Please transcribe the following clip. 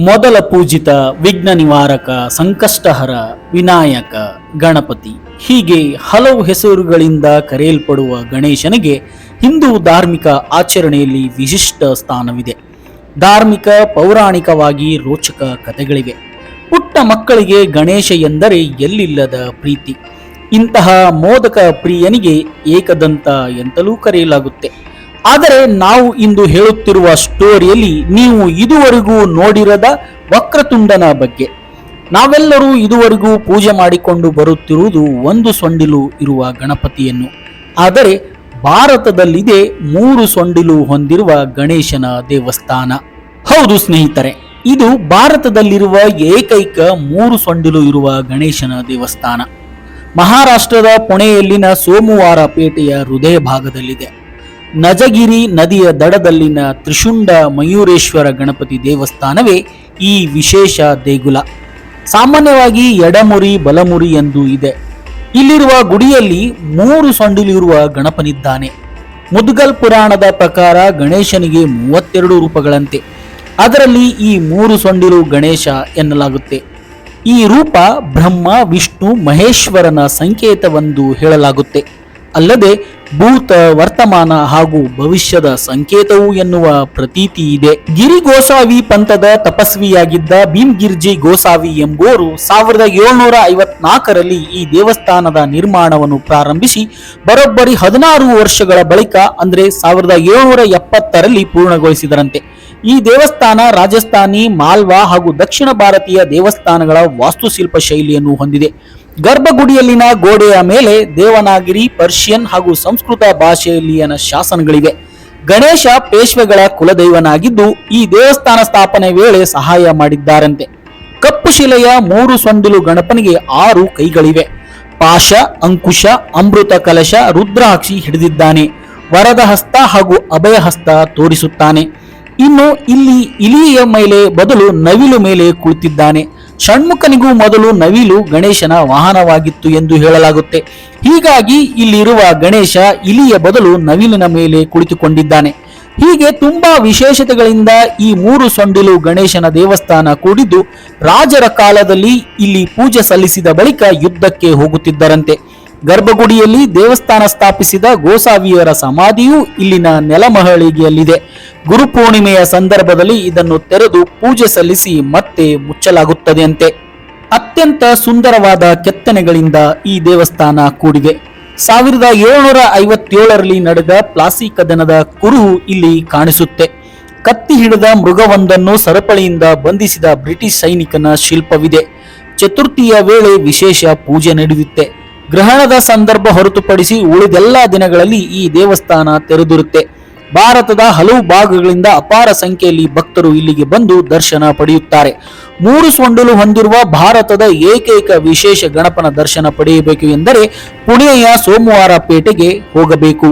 ಮೊದಲ ಪೂಜಿತ ವಿಘ್ನ ನಿವಾರಕ, ಸಂಕಷ್ಟಹರ ವಿನಾಯಕ ಗಣಪತಿ. ಹೀಗೆ ಹಲವು ಹೆಸರುಗಳಿಂದ ಕರೆಯಲ್ಪಡುವ ಗಣೇಶನಿಗೆ ಹಿಂದೂ ಧಾರ್ಮಿಕ ಆಚರಣೆಯಲ್ಲಿ ವಿಶಿಷ್ಟ ಸ್ಥಾನವಿದೆ. ಧಾರ್ಮಿಕ, ಪೌರಾಣಿಕವಾಗಿ ರೋಚಕ ಕಥೆಗಳಿವೆ. ಪುಟ್ಟ ಮಕ್ಕಳಿಗೆ ಗಣೇಶ ಎಂದರೆ ಎಲ್ಲಿಲ್ಲದ ಪ್ರೀತಿ. ಇಂತಹ ಮೋದಕ ಪ್ರಿಯನಿಗೆ ಏಕದಂತ ಎಂತಲೂ ಕರೆಯಲಾಗುತ್ತೆ. ಆದರೆ ನಾವು ಇಂದು ಹೇಳುತ್ತಿರುವ ಸ್ಟೋರಿಯಲ್ಲಿ ನೀವು ಇದುವರೆಗೂ ನೋಡಿರದ ವಕ್ರತುಂಡನ ಬಗ್ಗೆ. ನಾವೆಲ್ಲರೂ ಇದುವರೆಗೂ ಪೂಜೆ ಮಾಡಿಕೊಂಡು ಬರುತ್ತಿರುವುದು ಒಂದು ಸೊಂಡಿಲು ಇರುವ ಗಣಪತಿಯನ್ನು. ಆದರೆ ಭಾರತದಲ್ಲಿದೆ ಮೂರು ಸೊಂಡಿಲು ಹೊಂದಿರುವ ಗಣೇಶನ ದೇವಸ್ಥಾನ. ಹೌದು ಸ್ನೇಹಿತರೆ, ಇದು ಭಾರತದಲ್ಲಿರುವ ಏಕೈಕ ಮೂರು ಸೊಂಡಿಲು ಇರುವ ಗಣೇಶನ ದೇವಸ್ಥಾನ. ಮಹಾರಾಷ್ಟ್ರದ ಪುಣೆಯಲ್ಲಿನ ಸೋಮವಾರ ಪೇಟೆಯ ಹೃದಯ ಭಾಗದಲ್ಲಿದೆ. ನಜಗಿರಿ ನದಿಯ ದಡದಲ್ಲಿನ ತ್ರಿಶುಂಡ ಮಯೂರೇಶ್ವರ ಗಣಪತಿ ದೇವಸ್ಥಾನವೇ ಈ ವಿಶೇಷ ದೇಗುಲ. ಸಾಮಾನ್ಯವಾಗಿ ಎಡಮುರಿ, ಬಲಮುರಿ ಎಂದು ಇದೆ. ಇಲ್ಲಿರುವ ಗುಡಿಯಲ್ಲಿ ಮೂರು ಸೊಂಡಿಲಿರುವ ಗಣಪನಿದ್ದಾನೆ. ಮುದ್ಗಲ್ ಪುರಾಣದ ಪ್ರಕಾರ ಗಣೇಶನಿಗೆ ಮೂವತ್ತೆರಡು ರೂಪಗಳಂತೆ. ಅದರಲ್ಲಿ ಈ ಮೂರು ಸೊಂಡಿಲು ಗಣೇಶ ಎನ್ನಲಾಗುತ್ತೆ. ಈ ರೂಪ ಬ್ರಹ್ಮ, ವಿಷ್ಣು, ಮಹೇಶ್ವರನ ಸಂಕೇತವೆಂದು ಹೇಳಲಾಗುತ್ತೆ. ಅಲ್ಲದೆ ಭೂತ ವರ್ತಮಾನ ಹಾಗೂ ಭವಿಷ್ಯದ ಸಂಕೇತವು ಎನ್ನುವ ಪ್ರತೀತಿ ಇದೆ. ಗಿರಿ ಗೋಸಾವಿ ಪಂಥದ ತಪಸ್ವಿಯಾಗಿದ್ದ ಭೀಮ್ಗಿರ್ಜಿ ಗೋಸಾವಿ ಎಂಬುವರು ಸಾವಿರದ ಏಳ್ನೂರ ಐವತ್ನಾಲ್ಕರಲ್ಲಿ ಈ ದೇವಸ್ಥಾನದ ನಿರ್ಮಾಣವನ್ನು ಪ್ರಾರಂಭಿಸಿ, ಬರೋಬ್ಬರಿ ಹದಿನಾರು ವರ್ಷಗಳ ಬಳಿಕ ಅಂದ್ರೆ ಸಾವಿರದ ಏಳ್ನೂರ ಎಪ್ಪತ್ತರಲ್ಲಿ ಪೂರ್ಣಗೊಳಿಸಿದರಂತೆ. ಈ ದೇವಸ್ಥಾನ ರಾಜಸ್ಥಾನಿ, ಮಾಲ್ವಾ ಹಾಗೂ ದಕ್ಷಿಣ ಭಾರತೀಯ ದೇವಸ್ಥಾನಗಳ ವಾಸ್ತುಶಿಲ್ಪ ಶೈಲಿಯನ್ನು ಹೊಂದಿದೆ. ಗರ್ಭಗುಡಿಯಲ್ಲಿನ ಗೋಡೆಯ ಮೇಲೆ ದೇವನಾಗಿರಿ, ಪರ್ಷಿಯನ್ ಹಾಗೂ ಸಂಸ್ಕೃತ ಭಾಷೆಯಲ್ಲಿಯನ ಶಾಸನಗಳಿವೆ. ಗಣೇಶ ಪೇಶ್ವೆಗಳ ಕುಲದೈವನಾಗಿದ್ದು, ಈ ದೇವಸ್ಥಾನ ಸ್ಥಾಪನೆ ವೇಳೆ ಸಹಾಯ ಮಾಡಿದ್ದಾರಂತೆ. ಕಪ್ಪು ಶಿಲೆಯ ಮೂರು ಸೊಂಡಿಲು ಗಣಪನಿಗೆ ಆರು ಕೈಗಳಿವೆ. ಪಾಶ, ಅಂಕುಶ, ಅಮೃತ ಕಲಶ, ರುದ್ರಾಕ್ಷಿ ಹಿಡಿದಿದ್ದಾನೆ. ವರದ ಹಸ್ತ ಹಾಗೂ ಅಭಯ ಹಸ್ತ ತೋರಿಸುತ್ತಾನೆ. ಇನ್ನು ಇಲ್ಲಿ ಇಲಿಯ ಮೇಲೆ ಬದಲು ನವಿಲು ಮೇಲೆ ಕುಳಿತಿದ್ದಾನೆ. ಷಣ್ಮುಖನಿಗೂ ಮೊದಲು ನವಿಲು ಗಣೇಶನ ವಾಹನವಾಗಿತ್ತು ಎಂದು ಹೇಳಲಾಗುತ್ತೆ. ಹೀಗಾಗಿ ಇಲ್ಲಿರುವ ಗಣೇಶ ಇಲಿಯ ಬದಲು ನವಿಲಿನ ಮೇಲೆ ಕುಳಿತುಕೊಂಡಿದ್ದಾನೆ. ಹೀಗೆ ತುಂಬಾ ವಿಶೇಷತೆಗಳಿಂದ ಈ ಮೂರು ಸೊಂಡಿಲು ಗಣೇಶನ ದೇವಸ್ಥಾನ ಕೂಡಿದ್ದು ರಾಜರ ಕಾಲದಲ್ಲಿ ಇಲ್ಲಿ ಪೂಜೆ ಸಲ್ಲಿಸಿದ ಬಳಿಕ ಯುದ್ಧಕ್ಕೆ ಹೋಗುತ್ತಿದ್ದರಂತೆ. ಗರ್ಭಗುಡಿಯಲ್ಲಿ ದೇವಸ್ಥಾನ ಸ್ಥಾಪಿಸಿದ ಗೋಸಾವಿಯರ ಸಮಾಧಿಯೂ ಇಲ್ಲಿನ ನೆಲಮಹಳಿಗೆಯಲ್ಲಿದೆ ಗುರುಪೂರ್ಣಿಮೆಯ ಸಂದರ್ಭದಲ್ಲಿ ಇದನ್ನು ತೆರೆದು ಪೂಜೆ ಸಲ್ಲಿಸಿ ಮತ್ತೆ ಮುಚ್ಚಲಾಗುತ್ತದೆಯಂತೆ. ಅತ್ಯಂತ ಸುಂದರವಾದ ಕೆತ್ತನೆಗಳಿಂದ ಈ ದೇವಸ್ಥಾನ ಕೂಡಿದೆ. ಸಾವಿರದ ಏಳುನೂರ ಐವತ್ತೇಳರಲ್ಲಿ ನಡೆದ ಪ್ಲಾಸಿ ಕದನದ ಕುರುಹು ಇಲ್ಲಿ ಕಾಣಿಸುತ್ತೆ. ಕತ್ತಿ ಹಿಡಿದ ಮೃಗವೊಂದನ್ನು ಸರಪಳಿಯಿಂದ ಬಂಧಿಸಿದ ಬ್ರಿಟಿಷ್ ಸೈನಿಕನ ಶಿಲ್ಪವಿದೆ. ಚತುರ್ಥಿಯ ವೇಳೆ ವಿಶೇಷ ಪೂಜೆ ನಡೆಯುತ್ತೆ. ಗ್ರಹಣದ ಸಂದರ್ಭ ಹೊರತುಪಡಿಸಿ ಉಳಿದೆಲ್ಲ ದಿನಗಳಲ್ಲಿ ಈ ದೇವಸ್ಥಾನ ತೆರೆದಿರುತ್ತೆ. ಭಾರತದ ಹಲವು ಭಾಗಗಳಿಂದ ಅಪಾರ ಸಂಖ್ಯೆಯಲ್ಲಿ ಭಕ್ತರು ಇಲ್ಲಿಗೆ ಬಂದು ದರ್ಶನ ಪಡೆಯುತ್ತಾರೆ. ಮೂರು ಸೊಂಡಲು ಹೊಂದಿರುವ ಭಾರತದ ಏಕೈಕ ವಿಶೇಷ ಗಣಪನ ದರ್ಶನ ಪಡೆಯಬೇಕು ಎಂದರೆ ಪುಣೆಯ ಸೋಮವಾರ ಪೇಟೆಗೆ ಹೋಗಬೇಕು.